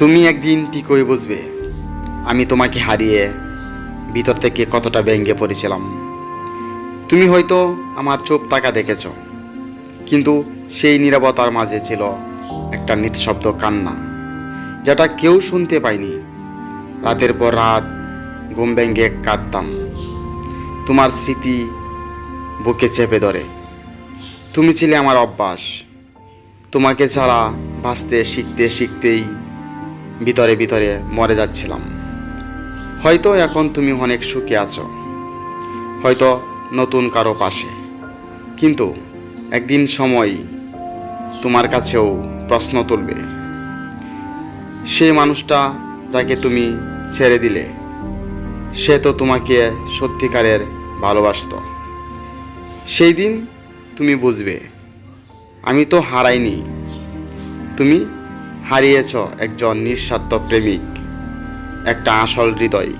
তুমি একদিন ঠিক হয়ে বুঝবে। আমি তোমাকে হারিয়ে ভিতর থেকে কতটা ব্যঙ্গে পড়েছিলাম। তুমি হয়তো আমার চোখ তাকা দেখেছ, কিন্তু সেই নীরবতার মাঝে ছিল একটা নিঃশব্দ কান্না, যেটা কেউ শুনতে পায়নি। রাতের পর রাত ঘুম ব্যঙ্গে কাঁদতাম। তোমার স্মৃতি বুকে চেপে ধরে। তুমি ছিলে আমার অভ্যাস। তোমাকে ছাড়া বাঁচতে, শিখতে, শিখতেই ভিতরে ভিতরে মরে যাচ্ছিলাম। হয়তো এখন তুমি অনেক সুখে আছো। হয়তো নতুন কারও পাশে। কিন্তু একদিন সময় তোমার কাছেও প্রশ্ন তুলবে। সেই মানুষটা যাকে তুমি ছেড়ে দিলে, সে তো তোমাকে সত্যিকারের ভালোবাসতো। সেই দিন তুমি বুঝবে, আমি তো হারাইনি। তুমি হারিয়েছ একজন নিঃস্বার্থ প্রেমিক একটা আসল হৃদয়।